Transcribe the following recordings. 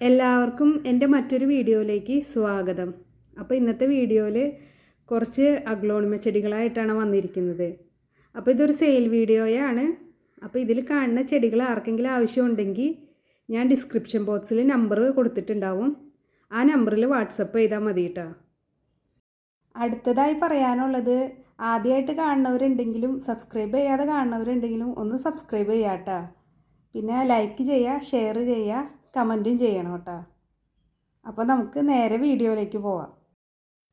എല്ലാവർക്കും എന്റെ മറ്റൊരു വീഡിയോയിലേക്ക് സ്വാഗതം. അപ്പോൾ ഇന്നത്തെ വീഡിയോയിൽ കുറച്ച് അഗ്ലോണിമ ചെടികളായിട്ടാണ് വന്നിരിക്കുന്നത്. അപ്പോൾ ഇതൊരു സെയിൽ വീഡിയോയാണ്. അപ്പോൾ ഇതിൽ കാണുന്ന ചെടികൾ ആർക്കെങ്കിലും ആവശ്യമുണ്ടെങ്കിൽ ഞാൻ ഡിസ്ക്രിപ്ഷൻ ബോക്സിൽ നമ്പർ കൊടുത്തിട്ടുണ്ടാവും. ആ നമ്പറിൽ വാട്സപ്പ് ചെയ്താൽ മതി കേട്ടോ. അടുത്തതായി പറയാനുള്ളത് ആദ്യമായിട്ട് കാണുന്നവരുണ്ടെങ്കിലും സബ്സ്ക്രൈബ് ചെയ്യാതെ കാണുന്നവരുണ്ടെങ്കിലും ഒന്ന് സബ്സ്ക്രൈബ് ചെയ്യാം കേട്ടോ പിന്നെ ലൈക്ക് ചെയ്യുക ഷെയർ ചെയ്യുക. കമന്റും ചെയ്യണം കേട്ടോ. അപ്പോൾ നമുക്ക് നേരെ വീഡിയോയിലേക്ക് പോവാം.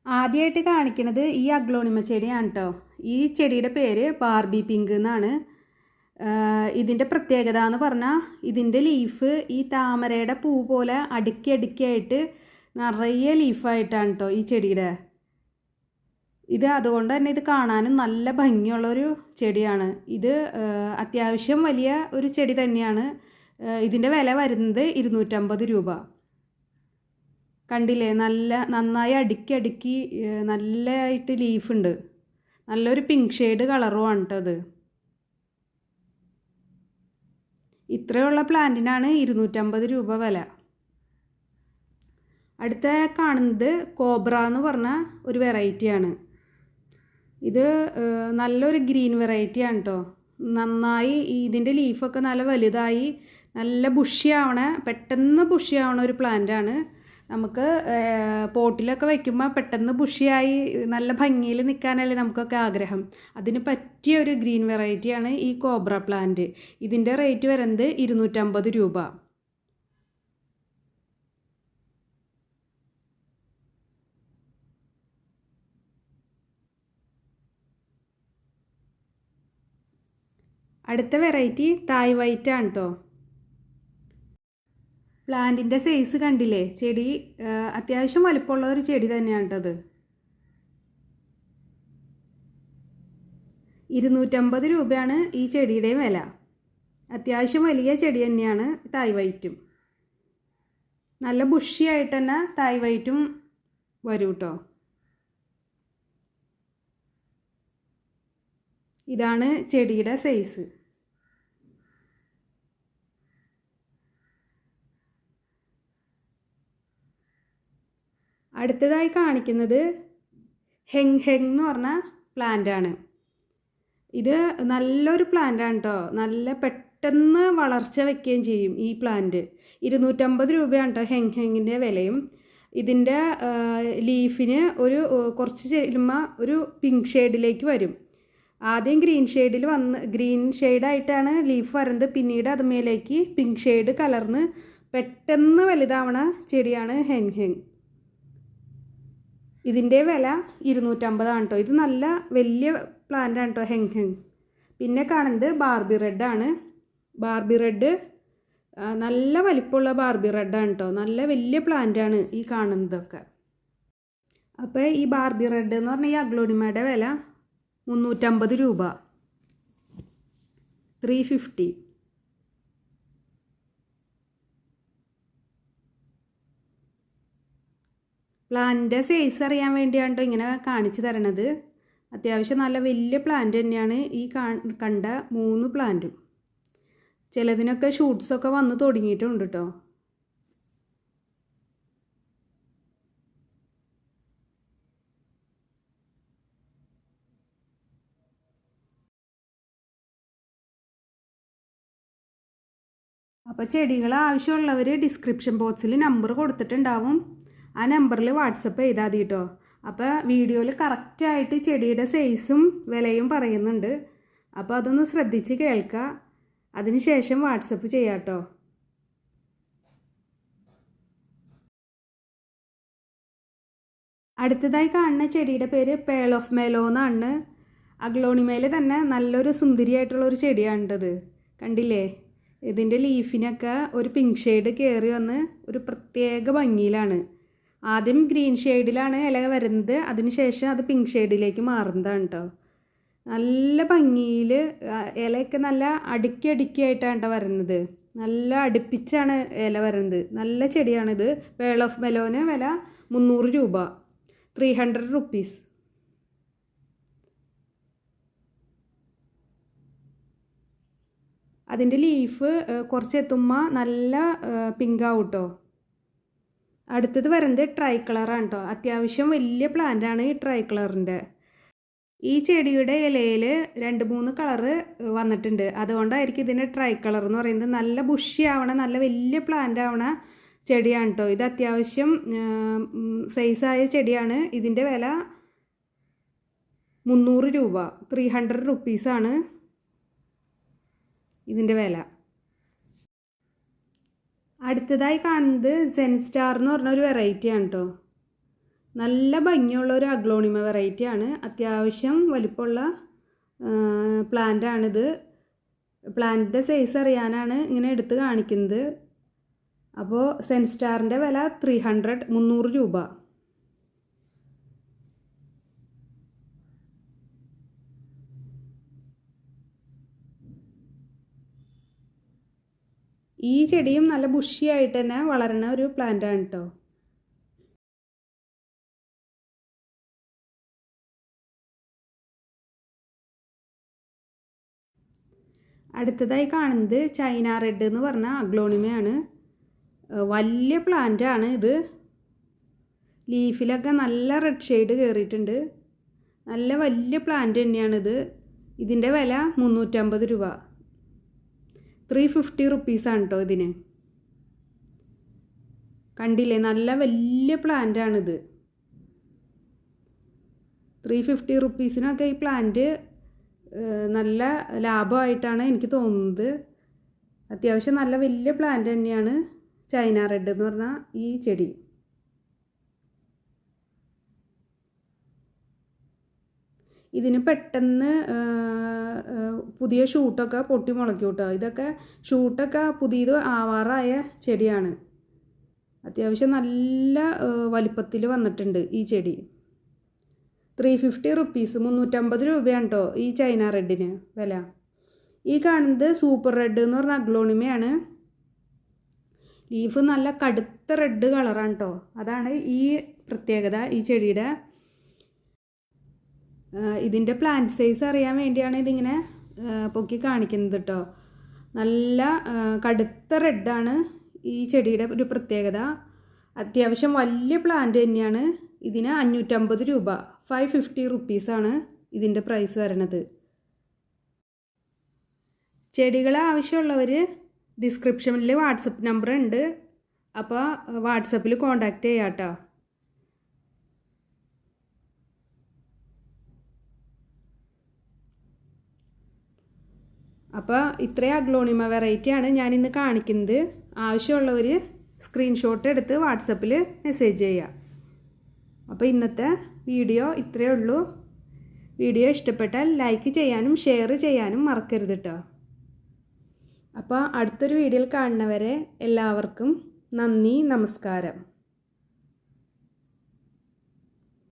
ആദ്യമായിട്ട് കാണിക്കുന്നത് ഈ അഗ്ലോണിമ ചെടിയാണ് കേട്ടോ ഈ ചെടിയുടെ പേര് ബാർബി പിങ്ക് എന്നാണ്. ഇതിന്റെ പ്രത്യേകത എന്ന് പറഞ്ഞാൽ ഇതിന്റെ ലീഫ് ഈ താമരയുടെ പൂ പോലെ അടുക്കി അടുക്കിയായിട്ട് നിറയെ ലീഫായിട്ടാണ് കേട്ടോ ഈ ചെടിയുടെ. ഇത് അതുകൊണ്ട് തന്നെ ഇത് കാണാനും നല്ല ഭംഗിയുള്ളൊരു ചെടിയാണ്. ഇത് അത്യാവശ്യം വലിയ ഒരു ചെടി തന്നെയാണ്. ഇതിന്റെ വില വരുന്നത് ഇരുന്നൂറ്റമ്പത് രൂപ. കണ്ടില്ലേ? നല്ല നന്നായി അടുക്കി അടുക്കി നല്ലതായിട്ട് ലീഫുണ്ട് നല്ലൊരു പിങ്ക് ഷെയ്ഡ് കളറുമാണ് കേട്ടോ അത്. ഇത്രയുള്ള പ്ലാന്റിനാണ് ഇരുന്നൂറ്റമ്പത് രൂപ വില. അടുത്ത കാണുന്നത് കോബ്ര എന്ന് പറഞ്ഞ ഒരു വെറൈറ്റിയാണ് ഇത് നല്ലൊരു ഗ്രീൻ വെറൈറ്റിയാണ് കേട്ടോ നന്നായി ഇതിന്റെ ലീഫൊക്കെ നല്ല വലുതായി നല്ല ബുഷിയാവണ പെട്ടെന്ന് ബുഷിയാവണ ഒരു പ്ലാന്റാണ് നമുക്ക് പോട്ടിലൊക്കെ വയ്ക്കുമ്പോൾ പെട്ടെന്ന് ബുഷിയായി നല്ല ഭംഗിയിൽ നിൽക്കാനല്ലേ നമുക്കൊക്കെ ആഗ്രഹം. അതിന് പറ്റിയ ഒരു ഗ്രീൻ വെറൈറ്റിയാണ് ഈ കോബ്ര പ്ലാന്റ് ഇതിന്റെ റേറ്റ് വരുന്നത് ഇരുന്നൂറ്റമ്പത് രൂപ. അടുത്ത വെറൈറ്റി തായ് വൈറ്റ് ആണ് കേട്ടോ പ്ലാന്റിന്റെ സൈസ് കണ്ടില്ലേ? ചെടി അത്യാവശ്യം വലുപ്പമുള്ള ഒരു ചെടി തന്നെയാണ് കേട്ടത് ഇരുന്നൂറ്റമ്പത് രൂപയാണ് ഈ ചെടിയുടെയും വില. അത്യാവശ്യം വലിയ ചെടി തന്നെയാണ് തായ് വൈറ്റും. നല്ല ബുഷിയായിട്ട് തന്നെ തായ് വൈറ്റും വരും കേട്ടോ ഇതാണ് ചെടിയുടെ സൈസ് അടുത്തതായി കാണിക്കുന്നത് ഹെങ് ഹെങ് എന്ന് പറഞ്ഞ പ്ലാന്റാണ് ഇത് നല്ലൊരു പ്ലാന്റാണ് കേട്ടോ നല്ല പെട്ടെന്ന് വളർച്ച വയ്ക്കുകയും ചെയ്യും ഈ പ്ലാന്റ് ഇരുന്നൂറ്റമ്പത് രൂപയാണ് കേട്ടോ ഹെങ് ഹെങ്ങിന്റെ വിലയും. ഇതിന്റെ ലീഫിന് ഒരു കുറച്ച് ചെല്ലുമ്പോൾ ഒരു പിങ്ക് ഷെയ്ഡിലേക്ക് വരും. ആദ്യം ഗ്രീൻ ഷെയ്ഡിൽ വന്ന് ഗ്രീൻ ഷെയ്ഡായിട്ടാണ് ലീഫ് വരുന്നത് പിന്നീട് അതുമേലേക്ക് പിങ്ക് ഷെയ്ഡ് കലർന്ന് പെട്ടെന്ന് വലുതാവണ ചെടിയാണ് ഹെങ് ഹെങ്. ഇതിന്റെ വില ഇരുന്നൂറ്റമ്പതാണ് കേട്ടോ ഇത് നല്ല വലിയ പ്ലാന്റാണ് കേട്ടോ ഹെങ് ഹെങ്. പിന്നെ കാണുന്നത് ബാർബി റെഡാണ് ബാർബി റെഡ് നല്ല വലിപ്പമുള്ള ബാർബി റെഡാണ് കേട്ടോ നല്ല വലിയ പ്ലാന്റാണ് ഈ കാണുന്നതൊക്കെ. അപ്പോൾ ഈ ബാർബി റെഡ് എന്ന് പറഞ്ഞാൽ ഈ അഗ്ലോണിമയുടെ വില മുന്നൂറ്റമ്പത് രൂപ. ത്രീ ഫിഫ്റ്റി പ്ലാന്റിന്റെ സൈസ് അറിയാൻ വേണ്ടിയാണ് ഇങ്ങനെ കാണിച്ചു തരണത്. അത്യാവശ്യം നല്ല വലിയ പ്ലാന്റ് തന്നെയാണ് ഈ കണ്ട മൂന്ന് പ്ലാന്റും ചിലതിനൊക്കെ ഷൂട്ട്സൊക്കെ വന്ന് തുടങ്ങിയിട്ടുണ്ട് കേട്ടോ അപ്പോൾ ചെടികൾ ആവശ്യമുള്ളവർ ഡിസ്ക്രിപ്ഷൻ ബോക്സിൽ നമ്പർ കൊടുത്തിട്ടുണ്ടാവും. ആ നമ്പറിൽ വാട്സപ്പ് ചെയ്താൽ മതി കേട്ടോ അപ്പോൾ വീഡിയോയിൽ കറക്റ്റായിട്ട് ചെടിയുടെ സൈസും വിലയും പറയുന്നുണ്ട്. അപ്പോൾ അതൊന്ന് ശ്രദ്ധിച്ച് കേൾക്കുക അതിന് ശേഷം വാട്സപ്പ് ചെയ്യാം കേട്ടോ അടുത്തതായി കാണുന്ന ചെടിയുടെ പേര് പേൾ ഓഫ് മേലോ എന്നാണ്. അഗ്ലോണിമേലെ തന്നെ നല്ലൊരു സുന്ദരിയായിട്ടുള്ള ഒരു ചെടിയാണിട്ടത് കണ്ടില്ലേ? ഇതിന്റെ ലീഫിനൊക്കെ ഒരു പിങ്ക് ഷെയ്ഡ് കയറി വന്ന് ഒരു പ്രത്യേക ഭംഗിയിലാണ്. ആദ്യം ഗ്രീൻ ഷെയ്ഡിലാണ് ഇല വരുന്നത്. അതിനുശേഷം അത് പിങ്ക് ഷെയ്ഡിലേക്ക് മാറുന്നതാണ് കേട്ടോ നല്ല ഭംഗിയിൽ ഇലയൊക്കെ നല്ല അടുക്കി അടുക്കിയായിട്ടാണ് കേട്ടോ വരുന്നത്. നല്ല അടുപ്പിച്ചാണ് ഇല വരുന്നത്. നല്ല ചെടിയാണിത്. വേൾ ഓഫ് മെലോന് വില മുന്നൂറ് രൂപ. ത്രീ ഹൺഡ്രഡ് റുപ്പീസ് അതിന്റെ ലീഫ് കുറച്ച് എത്തുമ്പോൾ നല്ല പിങ്കാവും കേട്ടോ അടുത്തത് വരുന്നത് ട്രൈ കളറാണ് കേട്ടോ അത്യാവശ്യം വലിയ പ്ലാന്റാണ് ഈ ട്രൈ കളറിന്റെ ഈ ചെടിയുടെ ഇലയിൽ രണ്ട് മൂന്ന് കളറ് വന്നിട്ടുണ്ട്. അതുകൊണ്ടായിരിക്കും ഇതിന്റെ ട്രൈ കളർ എന്ന് പറയുന്നത്. നല്ല ബുഷി ആവണ നല്ല വലിയ പ്ലാന്റ് ആവണ ചെടിയാണ് കേട്ടോ ഇത് അത്യാവശ്യം സൈസായ ചെടിയാണ്. ഇതിന്റെ വില മുന്നൂറ് രൂപ. ത്രീ ഹൺഡ്രഡ് റുപ്പീസാണ് ഇതിന്റെ വില. അടുത്തതായി കാണുന്നത് സെൻ സ്റ്റാർ എന്ന് പറഞ്ഞ ഒരു വെറൈറ്റിയാണ് കേട്ടോ നല്ല ഭംഗിയുള്ള ഒരു അഗ്ലോണിമ വെറൈറ്റിയാണ് അത്യാവശ്യം വലിപ്പമുള്ള പ്ലാന്റാണിത് പ്ലാന്റിന്റെ സൈസ് അറിയാനാണ് ഇങ്ങനെ എടുത്ത് കാണിക്കുന്നത്. അപ്പോൾ സെൻ സ്റ്റാറിന്റെ വില ത്രീ ഹൺഡ്രഡ് മുന്നൂറ് രൂപ. ഈ ചെടിയും നല്ല ബുഷിയായിട്ട് തന്നെ വളരുന്ന ഒരു പ്ലാന്റ് ആണ് കേട്ടോ അടുത്തതായി കാണുന്നത് ചൈന റെഡ് എന്ന് പറഞ്ഞ അഗ്ലോണിമയാണ്. വലിയ പ്ലാന്റ് ആണ് ഇത്. ലീഫിലൊക്കെ നല്ല റെഡ് ഷെയ്ഡ് കയറിയിട്ടുണ്ട് നല്ല വലിയ പ്ലാന്റ് തന്നെയാണിത് ഇതിന്റെ വില മുന്നൂറ്റമ്പത് രൂപ. ത്രീ ഫിഫ്റ്റി റുപ്പീസാണ് കേട്ടോ ഇതിന്. കണ്ടില്ലേ? നല്ല വലിയ പ്ലാന്റാണിത് ത്രീ ഫിഫ്റ്റി റുപ്പീസിനൊക്കെ ഈ പ്ലാന്റ് നല്ല ലാഭമായിട്ടാണ് എനിക്ക് തോന്നുന്നത്. അത്യാവശ്യം നല്ല വലിയ പ്ലാന്റ് തന്നെയാണ് ചൈന റെഡ് എന്ന് പറഞ്ഞാൽ ഈ ചെടി. ഇതിന് പെട്ടെന്ന് പുതിയ ഷൂട്ടൊക്കെ പൊട്ടി മുളയ്ക്കും കേട്ടോ ഇതൊക്കെ ഷൂട്ടൊക്കെ പുതിയത് ആവാറായ ചെടിയാണ്. അത്യാവശ്യം നല്ല വലിപ്പത്തിൽ വന്നിട്ടുണ്ട് ഈ ചെടി. ത്രീ ഫിഫ്റ്റി റുപ്പീസ് മുന്നൂറ്റമ്പത് രൂപയാണ് കേട്ടോ ഈ ചൈന റെഡിന് വില. ഈ കാണുന്നത് സൂപ്പർ റെഡ് എന്ന് പറഞ്ഞ അഗ്ലോണിമയാണ്. ലീഫ് നല്ല കടുത്ത റെഡ് കളറാണ് കേട്ടോ അതാണ് ഈ പ്രത്യേകത ഈ ചെടിയുടെ. ഇതിന്റെ പ്ലാന്റ് സൈസ് അറിയാൻ വേണ്ടിയാണ് ഇതിങ്ങനെ പൊക്കി കാണിക്കുന്നത് കേട്ടോ നല്ല കടുത്ത റെഡാണ് ഈ ചെടിയുടെ ഒരു പ്രത്യേകത. അത്യാവശ്യം വലിയ പ്ലാന്റ് തന്നെയാണ്. ഇതിന് അഞ്ഞൂറ്റമ്പത് രൂപ. ഫൈവ് ഫിഫ്റ്റി റുപ്പീസാണ് ഇതിന്റെ പ്രൈസ് വരണത്. ചെടികൾ ആവശ്യമുള്ളവർ ഡിസ്ക്രിപ്ഷനിൽ വാട്സപ്പ് നമ്പർ ഉണ്ട്. അപ്പോൾ വാട്സപ്പിൽ കോണ്ടാക്റ്റ് ചെയ്യാം കേട്ടോ അപ്പോൾ ഇത്രയും അഗ്ലോണിമ വെറൈറ്റിയാണ് ഞാനിന്ന് കാണിക്കുന്നത്. ആവശ്യമുള്ളവർ സ്ക്രീൻഷോട്ട് എടുത്ത് വാട്സപ്പിൽ മെസ്സേജ് ചെയ്യുക അപ്പോൾ ഇന്നത്തെ വീഡിയോ ഇത്രയേ ഉള്ളൂ. വീഡിയോ ഇഷ്ടപ്പെട്ടാൽ ലൈക്ക് ചെയ്യാനും ഷെയർ ചെയ്യാനും മറക്കരുത് കേട്ടോ അപ്പോൾ അടുത്തൊരു വീഡിയോയിൽ കാണുന്നവരെ എല്ലാവർക്കും നന്ദി നമസ്കാരം.